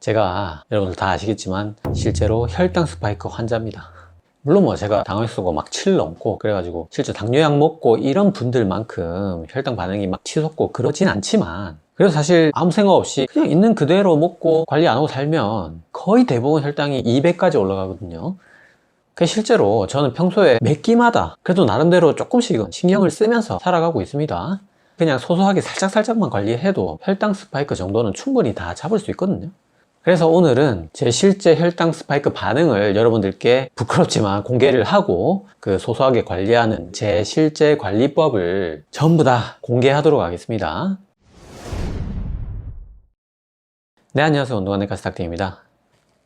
제가 여러분들 다 아시겠지만 실제로 혈당 스파이크 환자입니다. 물론 뭐 제가 당뇨수가 막7 넘고 그래가지고 실제 당뇨약 먹고 이런 분들만큼 혈당 반응이 막 치솟고 그러진 않지만 그래서 사실 아무 생각 없이 그냥 있는 그대로 먹고 관리 안 하고 살면 거의 대부분 혈당이 200까지 올라가거든요. 그 실제로 저는 평소에 몇 끼마다 그래도 나름대로 조금씩은 신경을 쓰면서 살아가고 있습니다. 그냥 소소하게 살짝살짝만 관리해도 혈당 스파이크 정도는 충분히 다 잡을 수 있거든요. 그래서 오늘은 제 실제 혈당 스파이크 반응을 여러분들께 부끄럽지만 공개를 하고 그 소소하게 관리하는 제 실제 관리법을 전부 다 공개하도록 하겠습니다. 네, 안녕하세요. 운동하는 가 스탁팅입니다.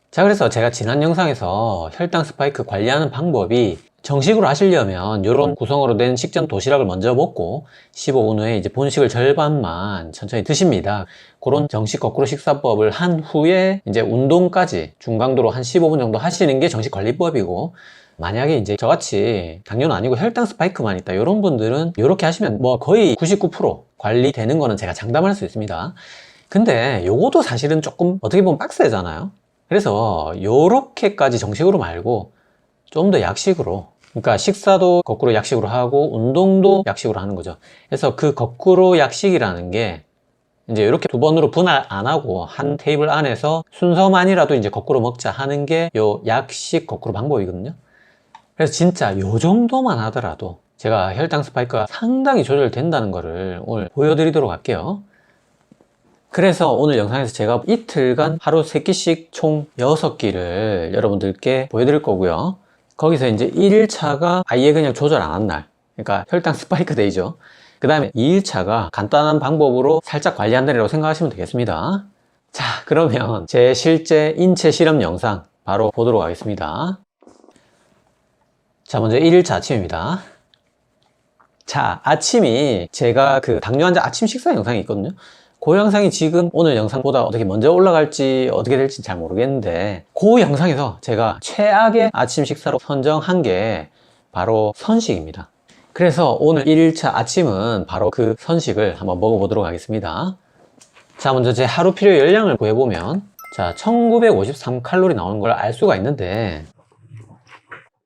자, 그래서 제가 지난 영상에서 혈당 스파이크 관리하는 방법이 정식으로 하시려면 이런 구성으로 된 식전 도시락을 먼저 먹고 15분 후에 이제 본식을 절반만 천천히 드십니다. 그런 정식 거꾸로 식사법을 한 후에 이제 운동까지 중강도로 한 15분 정도 하시는 게 정식 관리법이고 만약에 이제 저같이 당뇨는 아니고 혈당 스파이크만 있다 이런 분들은 이렇게 하시면 뭐 거의 99% 관리되는 거는 제가 장담할 수 있습니다. 근데 요것도 사실은 조금 어떻게 보면 빡세잖아요. 그래서 요렇게까지 정식으로 말고 좀 더 약식으로 그러니까 식사도 거꾸로 약식으로 하고 운동도 약식으로 하는 거죠. 그래서 그 거꾸로 약식이라는 게 이제 이렇게 두 번으로 분할 안 하고 한 테이블 안에서 순서만이라도 이제 거꾸로 먹자 하는 게 요 약식 거꾸로 방법이거든요. 그래서 진짜 요 정도만 하더라도 제가 혈당 스파이크가 상당히 조절된다는 거를 오늘 보여드리도록 할게요. 그래서 오늘 영상에서 제가 이틀간 하루 3끼씩 총 6끼를 여러분들께 보여드릴 거고요. 거기서 이제 1일차가 아예 그냥 조절 안 한 날. 그러니까 혈당 스파이크 데이죠. 그 다음에 2일차가 간단한 방법으로 살짝 관리한 날이라고 생각하시면 되겠습니다. 자, 그러면 제 실제 인체 실험 영상 바로 보도록 하겠습니다. 자, 먼저 1일차 아침입니다. 자, 아침이 제가 그 당뇨 환자 아침 식사 영상이 있거든요. 그 영상이 지금 오늘 영상보다 어떻게 먼저 올라갈지 어떻게 될지 잘 모르겠는데 그 영상에서 제가 최악의 아침 식사로 선정한 게 바로 선식입니다. 그래서 오늘 1일차 아침은 바로 그 선식을 한번 먹어보도록 하겠습니다. 자, 먼저 제 하루 필요 열량을 구해보면 자, 1953칼로리 나오는 걸 알 수가 있는데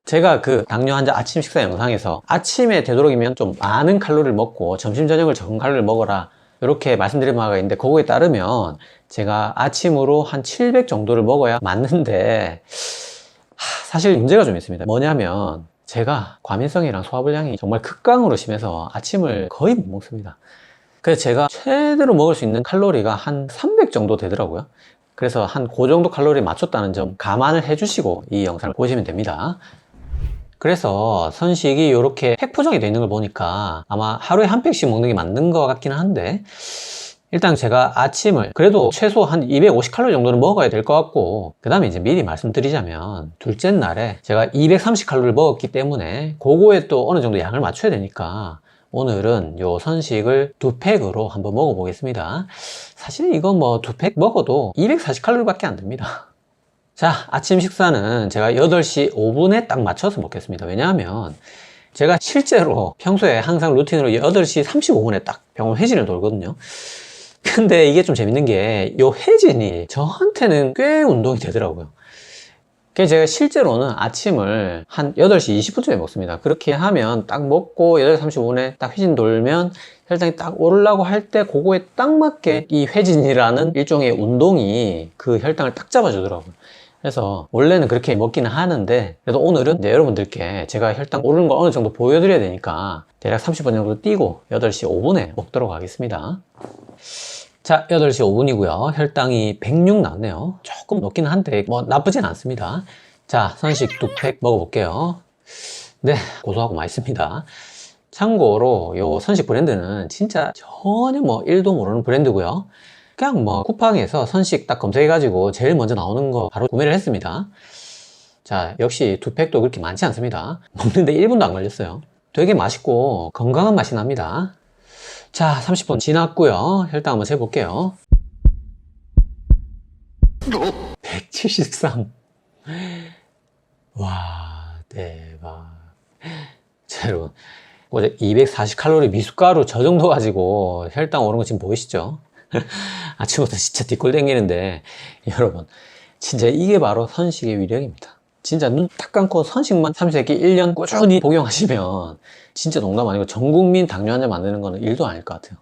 제가 그 당뇨 환자 아침 식사 영상에서 아침에 되도록이면 좀 많은 칼로리를 먹고 점심 저녁을 적은 칼로리를 먹어라 이렇게 말씀드린 바가 있는데 그거에 따르면 제가 아침으로 한 700 정도를 먹어야 맞는데 하, 사실 문제가 좀 있습니다. 뭐냐면 제가 과민성이랑 소화불량이 정말 극강으로 심해서 아침을 거의 못 먹습니다. 그래서 제가 최대로 먹을 수 있는 칼로리가 한 300 정도 되더라고요. 그래서 한 그 정도 칼로리 맞췄다는 점 감안을 해주시고 이 영상을 보시면 됩니다 그래서 선식이 이렇게 팩 포장이 되어 있는 걸 보니까 아마 하루에 한 팩씩 먹는 게 맞는 것 같기는 한데 일단 제가 아침을 그래도 최소 한 250칼로리 정도는 먹어야 될 것 같고 그 다음에 이제 미리 말씀드리자면 둘째 날에 제가 230칼로리를 먹었기 때문에 그거에 또 어느 정도 양을 맞춰야 되니까 오늘은 요 선식을 두 팩으로 한번 먹어보겠습니다. 사실 이거 뭐 두 팩 먹어도 240칼로리 밖에 안 됩니다 자, 아침 식사는 제가 8시 5분에 딱 맞춰서 먹겠습니다. 왜냐하면 제가 실제로 평소에 항상 루틴으로 8시 35분에 딱 병원 회진을 돌거든요. 근데 이게 좀 재밌는 게, 이 회진이 저한테는 꽤 운동이 되더라고요. 그래서 제가 실제로는 아침을 한 8시 20분쯤에 먹습니다. 그렇게 하면 딱 먹고 8시 35분에 딱 회진 돌면 혈당이 딱 오르려고 할 때 그거에 딱 맞게 이 회진이라는 일종의 운동이 그 혈당을 딱 잡아주더라고요. 그래서 원래는 그렇게 먹기는 하는데 그래도 오늘은 이제 여러분들께 제가 혈당 오르는 걸 어느 정도 보여드려야 되니까 대략 30분 정도 뛰고 8시 5분에 먹도록 하겠습니다. 자 8시 5분이고요. 혈당이 106 나왔네요. 조금 높기는 한데 뭐 나쁘진 않습니다. 자 선식 두 팩 먹어볼게요. 네 고소하고 맛있습니다. 참고로 요 선식 브랜드는 진짜 전혀 뭐 1도 모르는 브랜드고요 그냥 뭐 쿠팡에서 선식 딱 검색해가지고 제일 먼저 나오는 거 바로 구매를 했습니다. 자, 역시 두 팩도 그렇게 많지 않습니다. 먹는데 1분도 안 걸렸어요. 되게 맛있고 건강한 맛이 납니다. 자, 30분 지났고요. 혈당 한번 재볼게요. 173. 와, 대박. 자, 여러분. 어제 240칼로리 미숫가루 저 정도 가지고 혈당 오른 거 지금 보이시죠? 아침부터 진짜 뒷골 땡기는데 여러분 진짜 이게 바로 선식의 위력입니다. 진짜 눈 딱 감고 선식만 삼시세끼 1년 꾸준히 복용하시면 진짜 농담 아니고 전 국민 당뇨 환자 만드는 거는 일도 아닐 것 같아요.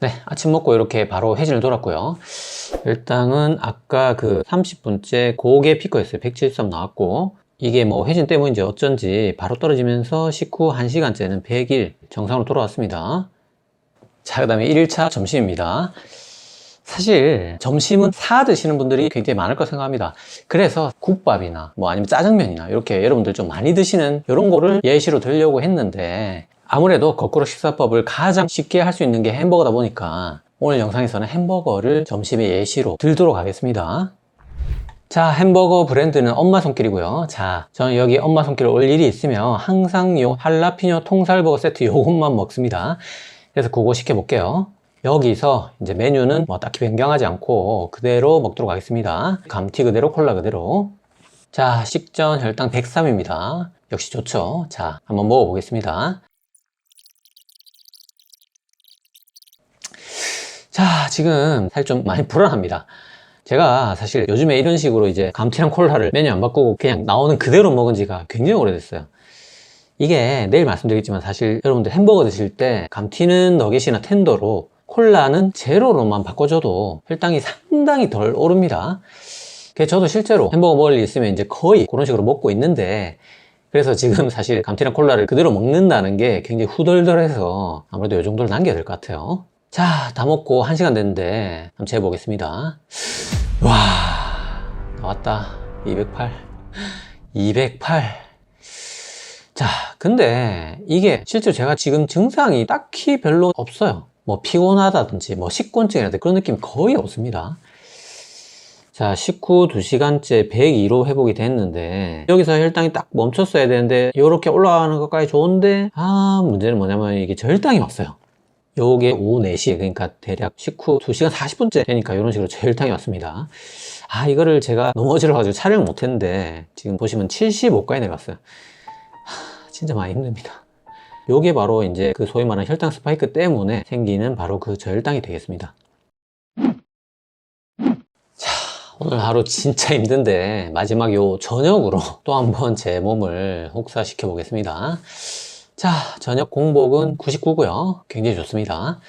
네, 아침 먹고 이렇게 바로 회진을 돌았고요. 일당은 아까 그 30분째 고개 피커였어요. 173 나왔고 이게 뭐 회진 때문인지 어쩐지 바로 떨어지면서 식후 1시간째는 100일 정상으로 돌아왔습니다. 자, 그 다음에 1일차 점심입니다. 사실 점심은 사 드시는 분들이 굉장히 많을 거 생각합니다. 그래서 국밥이나 뭐 아니면 짜장면이나 이렇게 여러분들 좀 많이 드시는 이런 거를 예시로 들려고 했는데 아무래도 거꾸로 식사법을 가장 쉽게 할 수 있는 게 햄버거다 보니까 오늘 영상에서는 햄버거를 점심의 예시로 들도록 하겠습니다. 자, 햄버거 브랜드는 엄마 손길이고요. 자, 저는 여기 엄마 손길 올 일이 있으면 항상 요 할라피뇨 통살버거 세트 요것만 먹습니다. 그래서 그거 시켜볼게요. 여기서 이제 메뉴는 뭐 딱히 변경하지 않고 그대로 먹도록 하겠습니다. 감튀 그대로 콜라 그대로. 자, 식전 혈당 103입니다. 역시 좋죠. 자, 한번 먹어보겠습니다. 자, 지금 사실 좀 많이 불안합니다. 제가 사실 요즘에 이런 식으로 이제 감튀랑 콜라를 메뉴 안 바꾸고 그냥 나오는 그대로 먹은 지가 굉장히 오래됐어요. 이게 내일 말씀드리겠지만 사실 여러분들 햄버거 드실 때 감튀는 너겟이나 텐더로 콜라는 제로로만 바꿔줘도 혈당이 상당히 덜 오릅니다. 저도 실제로 햄버거 먹을 일 있으면 이제 거의 그런 식으로 먹고 있는데 그래서 지금 사실 감튀랑 콜라를 그대로 먹는다는 게 굉장히 후덜덜해서 아무래도 이 정도를 남겨야 될 것 같아요. 자, 다 먹고 한시간 됐는데 한번 재보겠습니다. 와, 나왔다. 208. 208. 자, 근데 이게 실제로 제가 지금 증상이 딱히 별로 없어요. 뭐 피곤하다든지 뭐 식곤증이라든지 그런 느낌 거의 없습니다. 자, 식후 2시간째 102로 회복이 됐는데 여기서 혈당이 딱 멈췄어야 되는데 이렇게 올라가는 것까지 좋은데 아 문제는 뭐냐면 이게 저혈당이 왔어요. 요게 오후 4시 그러니까 대략 식후 2시간 40분째 되니까 이런 식으로 저혈당이 왔습니다. 아 이거를 제가 너무 어지러워가지고 촬영을 못했는데 지금 보시면 75까지 내려갔어요. 하, 진짜 많이 힘듭니다. 요게 바로 이제 그 소위 말하는 혈당 스파이크 때문에 생기는 바로 그 저혈당이 되겠습니다. 자, 오늘 하루 진짜 힘든데 마지막 요 저녁으로 또 한번 제 몸을 혹사시켜 보겠습니다. 자, 저녁 공복은 99고요. 굉장히 좋습니다.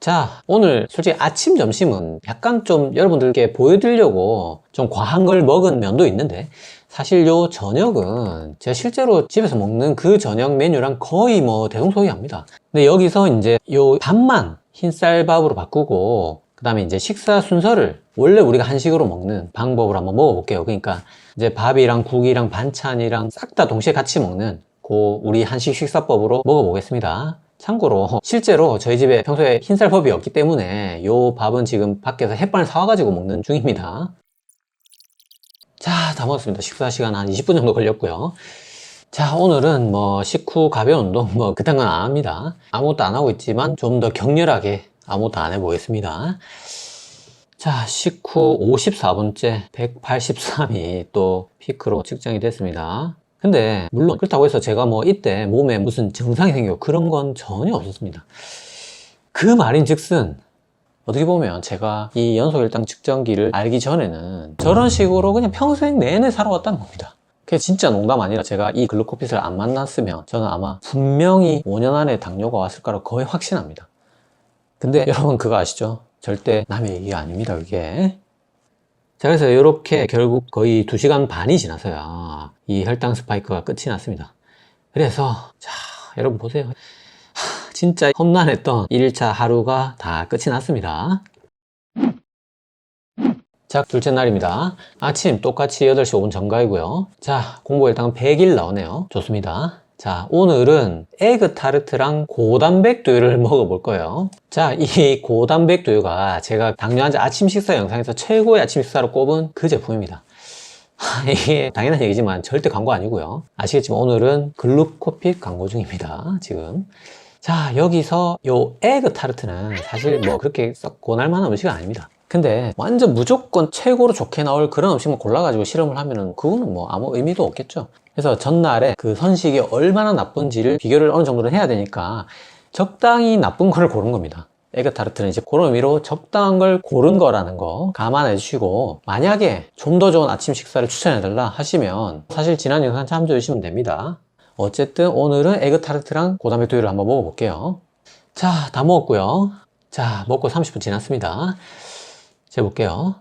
자, 오늘 솔직히 아침, 점심은 약간 좀 여러분들께 보여드리려고 좀 과한 걸 먹은 면도 있는데 사실 요 저녁은 제가 실제로 집에서 먹는 그 저녁 메뉴랑 거의 뭐 대동소이합니다. 근데 여기서 이제 요 밥만 흰쌀밥으로 바꾸고 그 다음에 이제 식사 순서를 원래 우리가 한식으로 먹는 방법을 한번 먹어볼게요. 그러니까 이제 밥이랑 국이랑 반찬이랑 싹 다 동시에 같이 먹는 그 우리 한식 식사법으로 먹어보겠습니다. 참고로 실제로 저희 집에 평소에 흰쌀밥이 없기 때문에 요 밥은 지금 밖에서 햇반을 사와가지고 먹는 중입니다. 자, 다 먹었습니다. 식사 시간 한 20분 정도 걸렸고요. 자, 오늘은 뭐 식후 가벼운 운동 뭐 그딴 건 안 합니다. 아무것도 안 하고 있지만 좀 더 격렬하게 아무것도 안 해보겠습니다. 자, 식후 54분째 183이 또 피크로 측정이 됐습니다. 근데 물론 그렇다고 해서 제가 뭐 이때 몸에 무슨 증상이 생기고 그런 건 전혀 없었습니다. 그 말인 즉슨 어떻게 보면 제가 이 연소혈당 측정기를 알기 전에는 저런 식으로 그냥 평생 내내 살아왔다는 겁니다. 그게 진짜 농담 아니라 제가 이 글루코핏을 안 만났으면 저는 아마 분명히 5년 안에 당뇨가 왔을 거라고 거의 확신합니다. 근데 여러분 그거 아시죠? 절대 남의 얘기가 아닙니다, 그게. 자, 그래서 이렇게 결국 거의 2시간 반이 지나서야 이 혈당 스파이크가 끝이 났습니다. 그래서, 자, 여러분 보세요. 하, 진짜 험난했던 1차 하루가 다 끝이 났습니다. 자, 둘째 날입니다. 아침 똑같이 8시 5분 정가이고요. 자, 공복 일당은 100일 나오네요. 좋습니다. 자, 오늘은 에그 타르트랑 고단백 두유를 먹어볼 거예요. 자, 이 고단백 두유가 제가 당뇨 환자 아침 식사 영상에서 최고의 아침 식사로 꼽은 그 제품입니다. 하, 이게 당연한 얘기지만 절대 광고 아니고요. 아시겠지만 오늘은 글루코핏 광고 중입니다. 지금. 자, 여기서 요 에그 타르트는 사실 뭐 그렇게 썩 권할 만한 음식은 아닙니다. 근데 완전 무조건 최고로 좋게 나올 그런 음식만 골라가지고 실험을 하면은 그거는 뭐 아무 의미도 없겠죠. 그래서 전날에 그 선식이 얼마나 나쁜지를 비교를 어느 정도는 해야 되니까 적당히 나쁜 거를 고른 겁니다. 에그 타르트는 이제 그런 의미로 적당한 걸 고른 거라는 거 감안해 주시고 만약에 좀 더 좋은 아침 식사를 추천해 달라 하시면 사실 지난 영상 참조해 주시면 됩니다. 어쨌든 오늘은 에그타르트랑 고단백 두유를 한번 먹어볼게요. 자, 다 먹었고요. 자, 먹고 30분 지났습니다. 재볼게요.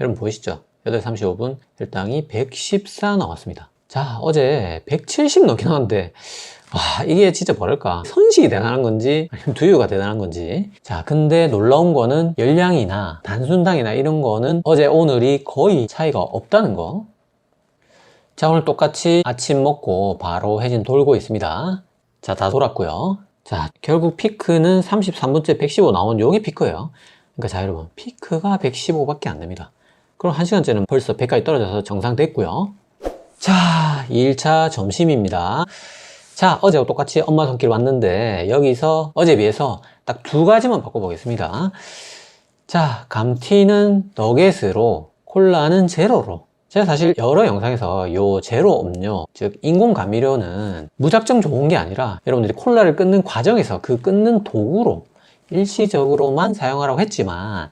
여러분 보이시죠? 8시 35분 혈당이 114 나왔습니다. 자, 어제 170 넘게 나왔는데 와, 이게 진짜 뭐랄까. 선식이 대단한 건지, 아니면 두유가 대단한 건지. 자, 근데 놀라운 거는 열량이나 단순당이나 이런 거는 어제 오늘이 거의 차이가 없다는 거. 자, 오늘 똑같이 아침 먹고 바로 해진 돌고 있습니다. 자, 다 돌았고요. 자, 결국 피크는 33분째 115 나온 요게 피크예요. 그러니까 자, 여러분. 피크가 115 밖에 안 됩니다. 그럼 1시간째는 벌써 100까지 떨어져서 정상 됐고요. 자, 2일차 점심입니다. 자, 어제와 똑같이 엄마 손길 왔는데 여기서 어제 비해서 딱 두 가지만 바꿔보겠습니다. 자, 감티는 너겟으로, 콜라는 제로로. 제가 사실 여러 영상에서 요 제로 음료, 즉 인공 감미료는 무작정 좋은 게 아니라 여러분들이 콜라를 끊는 과정에서 그 끊는 도구로 일시적으로만 사용하라고 했지만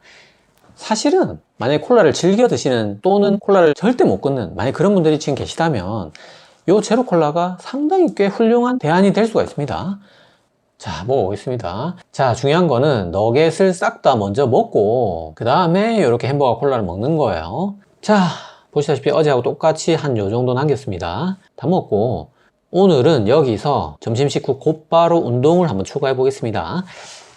사실은 만약에 콜라를 즐겨 드시는 또는 콜라를 절대 못 끊는 만약 그런 분들이 지금 계시다면 요 제로 콜라가 상당히 꽤 훌륭한 대안이 될 수가 있습니다. 자, 먹어보겠습니다. 자, 중요한 거는 너겟을 싹 다 먼저 먹고 그 다음에 이렇게 햄버거 콜라를 먹는 거예요. 자, 보시다시피 어제하고 똑같이 한 요 정도 남겼습니다. 다 먹고 오늘은 여기서 점심 식후 곧바로 운동을 한번 추가해 보겠습니다.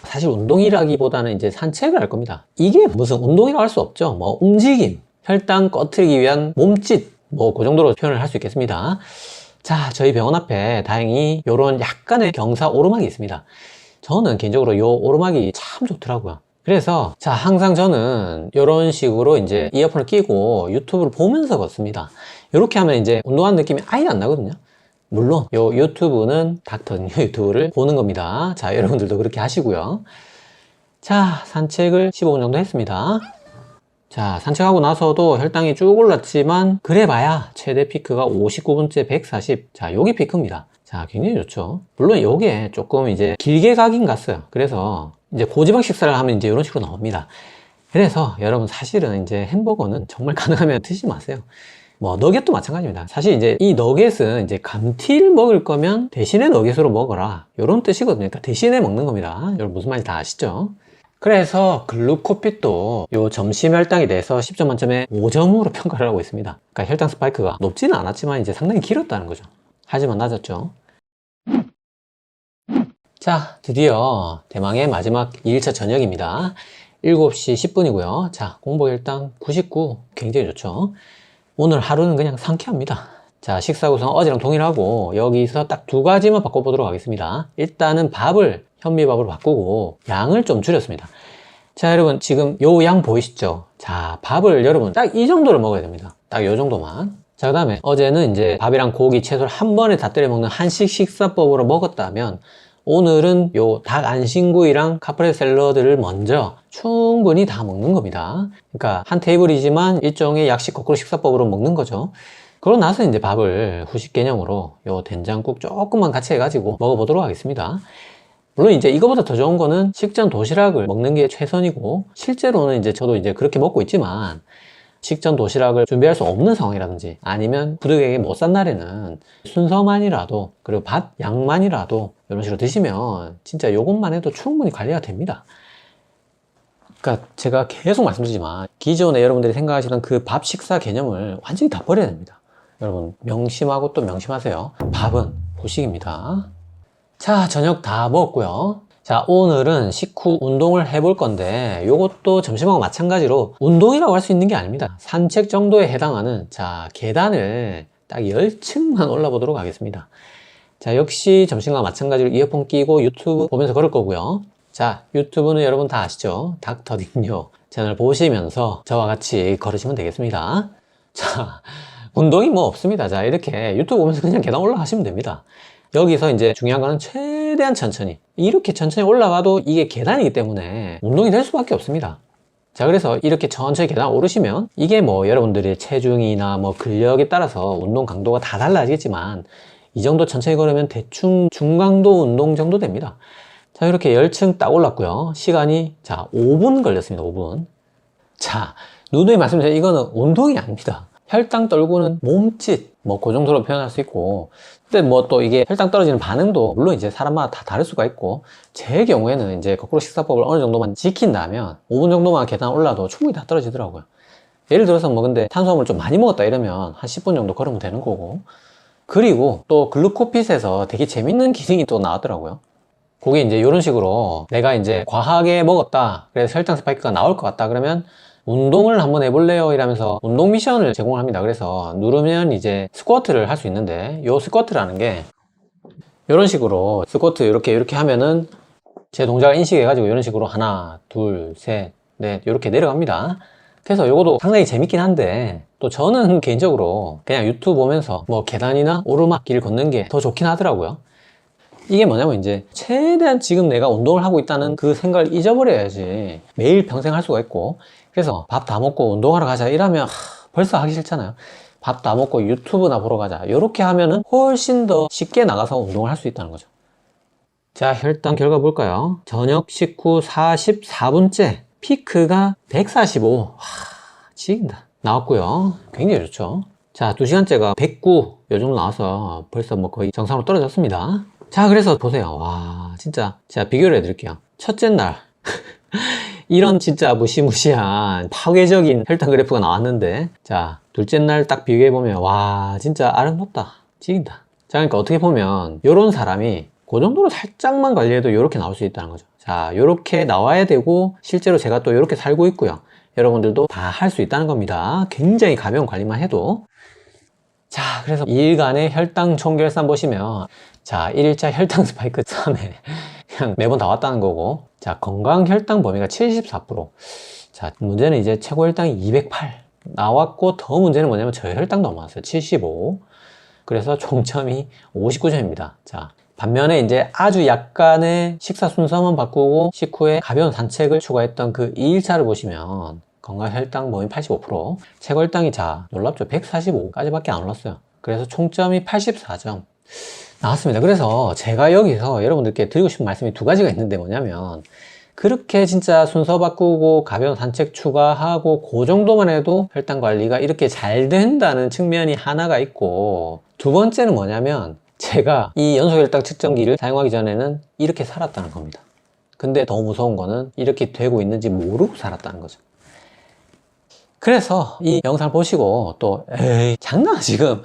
사실 운동이라기보다는 이제 산책을 할 겁니다. 이게 무슨 운동이라고 할 수 없죠. 뭐 움직임, 혈당 꺼트리기 위한 몸짓, 뭐 그 정도로 표현을 할 수 있겠습니다. 자, 저희 병원 앞에 다행히 이런 약간의 경사 오르막이 있습니다. 저는 개인적으로 이 오르막이 참 좋더라고요. 그래서 자 항상 저는 이런 식으로 이제 이어폰을 끼고 유튜브를 보면서 걷습니다. 이렇게 하면 이제 운동하는 느낌이 아예 안 나거든요. 물론 요 유튜브는 닥터 뉴 유튜브를 보는 겁니다. 자 여러분들도 그렇게 하시고요. 자 산책을 15분 정도 했습니다. 자 산책하고 나서도 혈당이 쭉 올랐지만 그래봐야 최대 피크가 59분째 140. 자 요게 피크입니다. 자 굉장히 좋죠. 물론 요게 조금 이제 길게 가긴 갔어요. 그래서 이제 고지방 식사를 하면 이제 이런 식으로 나옵니다. 그래서 여러분 사실은 이제 햄버거는 정말 가능하면 드시지 마세요. 뭐 너겟도 마찬가지입니다. 사실 이제 이 너겟은 이제 감튀를 먹을 거면 대신에 너겟으로 먹어라. 이런 뜻이거든요. 그러니까 대신에 먹는 겁니다. 여러분 무슨 말인지 다 아시죠? 그래서 글루코핏도 요 점심 혈당에 대해서 10점 만점에 5점으로 평가를 하고 있습니다. 그러니까 혈당 스파이크가 높지는 않았지만 이제 상당히 길었다는 거죠. 하지만 낮았죠. 자, 드디어 대망의 마지막 2일차 저녁입니다. 7시 10분이고요. 자, 공복 일당 99. 굉장히 좋죠. 오늘 하루는 그냥 상쾌합니다. 자, 식사 구성 어제랑 동일하고 여기서 딱 두 가지만 바꿔보도록 하겠습니다. 일단은 밥을 현미밥으로 바꾸고 양을 좀 줄였습니다. 자, 여러분 지금 요 양 보이시죠? 자, 밥을 여러분 딱 이 정도를 먹어야 됩니다. 딱 요 정도만. 자, 그 다음에 어제는 이제 밥이랑 고기, 채소를 한 번에 다 때려 먹는 한식 식사법으로 먹었다면 오늘은 요 닭 안심구이랑 카프레 샐러드를 먼저 충분히 다 먹는 겁니다. 그러니까 한 테이블이지만 일종의 약식 거꾸로 식사법으로 먹는 거죠. 그러고 나서 이제 밥을 후식 개념으로 요 된장국 조금만 같이 해가지고 먹어보도록 하겠습니다. 물론 이제 이거보다 더 좋은 거는 식전 도시락을 먹는 게 최선이고 실제로는 이제 저도 이제 그렇게 먹고 있지만 식전 도시락을 준비할 수 없는 상황이라든지 아니면 부득이하게 못 산 날에는 순서만이라도 그리고 밥 양만이라도 이런 식으로 드시면 진짜 요것만 해도 충분히 관리가 됩니다. 그러니까 제가 계속 말씀드리지만 기존에 여러분들이 생각하시던 그 밥 식사 개념을 완전히 다 버려야 됩니다. 여러분 명심하고 또 명심하세요. 밥은 후식입니다. 자 저녁 다 먹었고요. 자 오늘은 식후 운동을 해볼 건데 이것도 점심하고 마찬가지로 운동이라고 할 수 있는 게 아닙니다. 산책 정도에 해당하는 자 계단을 딱 10층만 올라보도록 하겠습니다. 자 역시 점심과 마찬가지로 이어폰 끼고 유튜브 보면서 걸을 거고요. 자 유튜브는 여러분 다 아시죠? 닥터 딩요 채널 보시면서 저와 같이 걸으시면 되겠습니다. 자 운동이 뭐 없습니다. 자 이렇게 유튜브 보면서 그냥 계단 올라가시면 됩니다. 여기서 이제 중요한 거는 최대한 천천히 이렇게 천천히 올라가도 이게 계단이기 때문에 운동이 될 수밖에 없습니다 자 그래서 이렇게 천천히 계단 오르시면 이게 뭐 여러분들의 체중이나 뭐 근력에 따라서 운동 강도가 다 달라지겠지만 이 정도 천천히 걸으면 대충 중강도 운동 정도 됩니다 자, 이렇게 열층 딱 올랐고요. 시간이 자, 5분 걸렸습니다. 5분. 자, 누누이 말씀드린 이거는 운동이 아닙니다. 혈당 떨고는 몸짓, 뭐, 그 정도로 표현할 수 있고, 근데 뭐 또 이게 혈당 떨어지는 반응도 물론 이제 사람마다 다 다를 수가 있고, 제 경우에는 이제 거꾸로 식사법을 어느 정도만 지킨다면, 5분 정도만 계단 올라도 충분히 다 떨어지더라고요. 예를 들어서 뭐 근데 탄수화물 좀 많이 먹었다 이러면 한 10분 정도 걸으면 되는 거고, 그리고 또 글루코핏에서 되게 재밌는 기능이 또 나왔더라고요. 그게 이제 이런 식으로 내가 이제 과하게 먹었다. 그래서 혈당 스파이크가 나올 것 같다. 그러면 운동을 한번 해볼래요? 이러면서 운동 미션을 제공을 합니다. 그래서 누르면 이제 스쿼트를 할 수 있는데 요 스쿼트라는 게 이런 식으로 스쿼트 이렇게 이렇게 하면은 제 동작을 인식해 가지고 이런 식으로 하나, 둘, 셋, 넷 이렇게 내려갑니다. 그래서 요것도 상당히 재밌긴 한데 또 저는 개인적으로 그냥 유튜브 보면서 뭐 계단이나 오르막길 걷는 게 더 좋긴 하더라고요. 이게 뭐냐면 이제 최대한 지금 내가 운동을 하고 있다는 그 생각을 잊어버려야지 매일 평생 할 수가 있고 그래서 밥 다 먹고 운동하러 가자 이러면 하, 벌써 하기 싫잖아요. 밥 다 먹고 유튜브나 보러 가자 이렇게 하면은 훨씬 더 쉽게 나가서 운동을 할 수 있다는 거죠. 자 혈당 결과 볼까요? 저녁 식후 44분째 피크가 145 하, 지긴다 나왔고요. 굉장히 좋죠. 자, 2시간째가 109, 요 정도 나와서 벌써 뭐 거의 정상으로 떨어졌습니다. 자, 그래서 보세요. 와, 진짜. 제가 비교를 해드릴게요. 첫째 날. 이런 진짜 무시무시한 파괴적인 혈당 그래프가 나왔는데, 자, 둘째 날 딱 비교해보면, 와, 진짜 아름답다. 지긴다. 자, 그러니까 어떻게 보면, 요런 사람이 그 정도로 살짝만 관리해도 이렇게 나올 수 있다는 거죠. 자, 요렇게 나와야 되고, 실제로 제가 또 이렇게 살고 있고요. 여러분들도 다 할 수 있다는 겁니다. 굉장히 가벼운 관리만 해도. 자, 그래서 2일간의 혈당 총결산 보시면, 자, 1일차 혈당 스파이크 3회. 그냥 매번 다 왔다는 거고. 자, 건강 혈당 범위가 74%. 자, 문제는 이제 최고 혈당이 208. 나왔고, 더 문제는 뭐냐면 저희 혈당도 넘어왔어요. 75. 그래서 총점이 59점입니다. 자, 반면에 이제 아주 약간의 식사 순서만 바꾸고 식후에 가벼운 산책을 추가했던 그 2일차를 보시면 건강 혈당 범위 85%, 최고 혈당이 자, 놀랍죠. 145까지밖에 안 올랐어요. 그래서 총점이 84점 나왔습니다. 그래서 제가 여기서 여러분들께 드리고 싶은 말씀이 두 가지가 있는데 뭐냐면 그렇게 진짜 순서 바꾸고 가벼운 산책 추가하고 그 정도만 해도 혈당 관리가 이렇게 잘 된다는 측면이 하나가 있고 두 번째는 뭐냐면 제가 이 연소혈당 측정기를 사용하기 전에는 이렇게 살았다는 겁니다. 근데 더 무서운 거는 이렇게 되고 있는지 모르고 살았다는 거죠. 그래서 이 영상 보시고 또 에이 장난 지금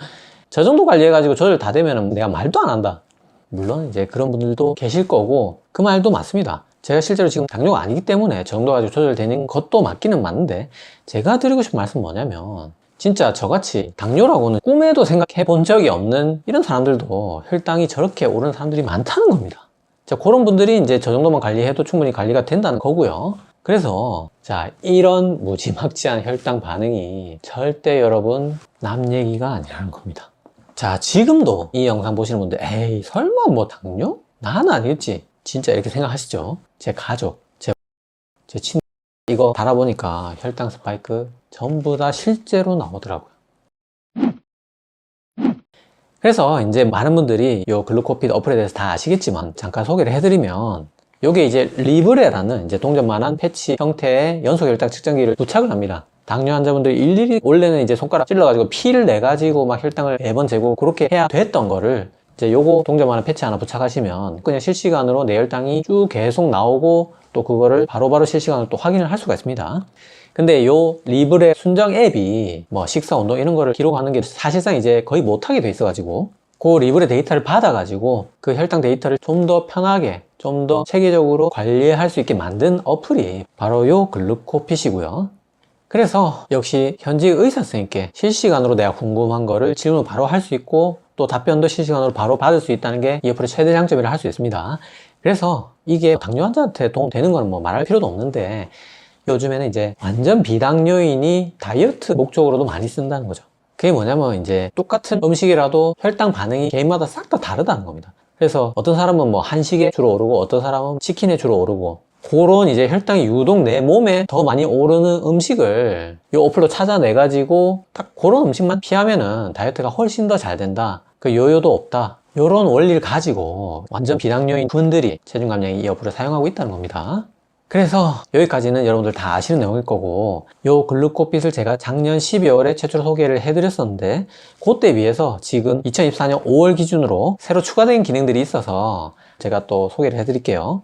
저 정도 관리해가지고 조절 다 되면 내가 말도 안 한다. 물론 이제 그런 분들도 계실 거고 그 말도 맞습니다. 제가 실제로 지금 당뇨가 아니기 때문에 저 정도 가지고 조절되는 것도 맞기는 맞는데 제가 드리고 싶은 말씀 은 뭐냐면 진짜 저같이 당뇨라고는 꿈에도 생각해 본 적이 없는 이런 사람들도 혈당이 저렇게 오르는 사람들이 많다는 겁니다. 자, 그런 분들이 이제 저 정도만 관리해도 충분히 관리가 된다는 거고요. 그래서 자 이런 무지막지한 혈당 반응이 절대 여러분 남 얘기가 아니라는 겁니다. 자 지금도 이 영상 보시는 분들 에이 설마 뭐 당뇨? 난 아니겠지. 진짜 이렇게 생각하시죠? 제 가족, 제, 제 친, 이거 달아보니까 혈당 스파이크 전부 다 실제로 나오더라고요. 그래서 이제 많은 분들이 이 글루코핏 어플에 대해서 다 아시겠지만 잠깐 소개를 해드리면 요게 이제 리브레라는 이제 동전만한 패치 형태의 연속 혈당 측정기를 부착을 합니다. 당뇨 환자분들이 일일이 원래는 이제 손가락 찔러가지고 피를 내가지고 막 혈당을 매번 재고 그렇게 해야 됐던 거를 이제 요거 동전만한 패치 하나 부착하시면 그냥 실시간으로 내 혈당이 쭉 계속 나오고 또 그거를 바로바로 실시간으로 또 확인을 할 수가 있습니다. 근데 요 리브레 순정 앱이 뭐 식사 운동 이런 거를 기록하는 게 사실상 이제 거의 못하게 돼 있어가지고 그 리브레 데이터를 받아가지고 그 혈당 데이터를 좀 더 편하게 좀 더 체계적으로 관리할 수 있게 만든 어플이 바로 요 글루코핏이고요. 그래서 역시 현지 의사 선생님께 실시간으로 내가 궁금한 거를 질문 바로 할 수 있고 또 답변도 실시간으로 바로 받을 수 있다는 게 이 어플의 최대 장점이라 할 수 있습니다. 그래서 이게 당뇨 환자한테 도움 되는 거는 뭐 말할 필요도 없는데 요즘에는 이제 완전 비당뇨인이 다이어트 목적으로도 많이 쓴다는 거죠. 그게 뭐냐면 이제 똑같은 음식이라도 혈당 반응이 개인마다 싹 다 다르다는 겁니다. 그래서 어떤 사람은 뭐 한식에 주로 오르고 어떤 사람은 치킨에 주로 오르고 그런 이제 혈당이 유독 내 몸에 더 많이 오르는 음식을 이 어플로 찾아내 가지고 딱 그런 음식만 피하면은 다이어트가 훨씬 더 잘 된다. 그 요요도 없다. 이런 원리를 가지고 완전 비당뇨인 분들이 체중 감량이 이 어플을 사용하고 있다는 겁니다. 그래서 여기까지는 여러분들 다 아시는 내용일 거고 요 글루코핏을 제가 작년 12월에 최초로 소개를 해드렸었는데 그때 비해서 지금 2024년 5월 기준으로 새로 추가된 기능들이 있어서 제가 또 소개를 해드릴게요.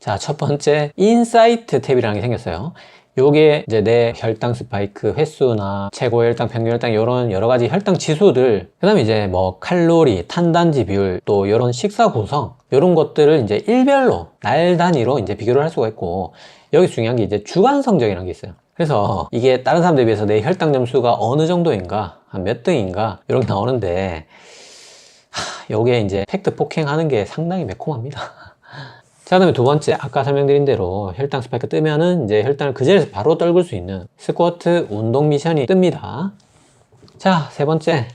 자, 첫 번째 인사이트 탭이라는 게 생겼어요. 요게 이제 내 혈당 스파이크 횟수나 최고 혈당, 평균 혈당 이런 여러 가지 혈당 지수들, 그다음에 이제 뭐 칼로리, 탄단지 비율, 또 이런 식사 구성 이런 것들을 이제 일별로 날 단위로 이제 비교를 할 수가 있고 여기 중요한 게 이제 주간 성적이라는 게 있어요. 그래서 이게 다른 사람들에 비해서 내 혈당 점수가 어느 정도인가, 한 몇 등인가 이런 게 나오는데 하, 요게 이제 팩트 폭행하는 게 상당히 매콤합니다. 자, 그 다음에 두 번째, 아까 설명드린 대로 혈당 스파이크 뜨면은 이제 혈당을 그 자리에서 바로 떨굴 수 있는 스쿼트 운동 미션이 뜹니다. 자, 세 번째.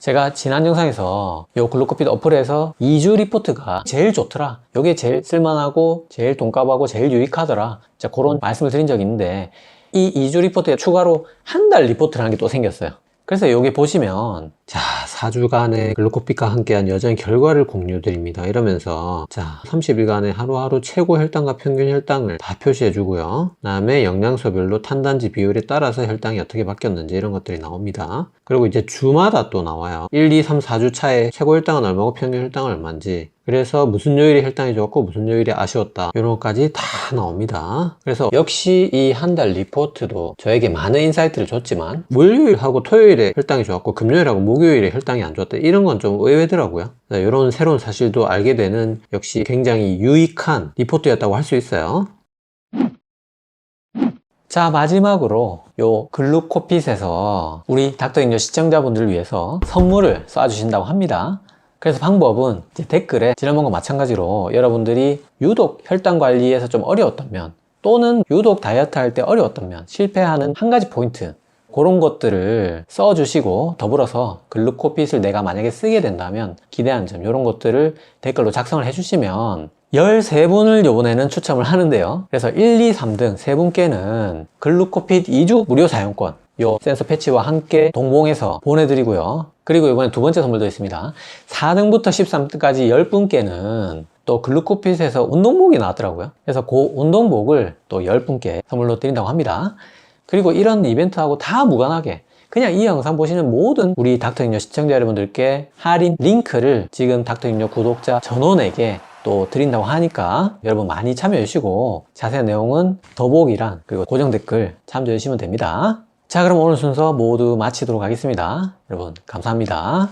제가 지난 영상에서 요 글루코핏 어플에서 2주 리포트가 제일 좋더라. 요게 제일 쓸만하고 제일 돈값하고 제일 유익하더라. 자, 그런 말씀을 드린 적이 있는데 이 2주 리포트에 추가로 한 달 리포트라는 게 또 생겼어요. 그래서 여기 보시면 자 4주간의 글루코핏과 함께한 여전 결과를 공유드립니다. 이러면서 자 30일간의 하루하루 최고 혈당과 평균 혈당을 다 표시해 주고요. 그 다음에 영양소별로 탄단지 비율에 따라서 혈당이 어떻게 바뀌었는지 이런 것들이 나옵니다. 그리고 이제 주마다 또 나와요. 1, 2, 3, 4주 차에 최고 혈당은 얼마고 평균 혈당은 얼마인지 그래서 무슨 요일이 혈당이 좋았고 무슨 요일이 아쉬웠다. 이런 것까지 다 나옵니다. 그래서 역시 이 한 달 리포트도 저에게 많은 인사이트를 줬지만 월요일하고 토요일에 혈당이 좋았고 금요일하고 목요일에 혈당이 안 좋았다. 이런 건 좀 의외더라고요. 이런 새로운 사실도 알게 되는 역시 굉장히 유익한 리포트였다고 할 수 있어요. 자 마지막으로 요 글루코핏에서 우리 닥터인조 시청자분들을 위해서 선물을 쏴주신다고 합니다 그래서 방법은 댓글에 지난번과 마찬가지로 여러분들이 유독 혈당 관리에서 좀 어려웠던 면 또는 유독 다이어트 할 때 어려웠던 면 실패하는 한 가지 포인트 그런 것들을 써주시고 더불어서 글루코핏을 내가 만약에 쓰게 된다면 기대한 점 이런 것들을 댓글로 작성을 해주시면 13분을 요번에는 추첨을 하는데요. 그래서 1, 2, 3등 세 분께는 글루코핏 2주 무료 사용권 요 센서 패치와 함께 동봉해서 보내드리고요. 그리고 이번에 두 번째 선물도 있습니다. 4등부터 13등까지 10분께는 또 글루코핏에서 운동복이 나왔더라고요. 그래서 그 운동복을 또 10분께 선물로 드린다고 합니다. 그리고 이런 이벤트하고 다 무관하게 그냥 이 영상 보시는 모든 우리 닥터인요 시청자 여러분들께 할인 링크를 지금 닥터인요 구독자 전원에게 또 드린다고 하니까 여러분 많이 참여해 주시고 자세한 내용은 더보기란 그리고 고정 댓글 참조해 주시면 됩니다 자 그럼 오늘 순서 모두 마치도록 하겠습니다. 여러분 감사합니다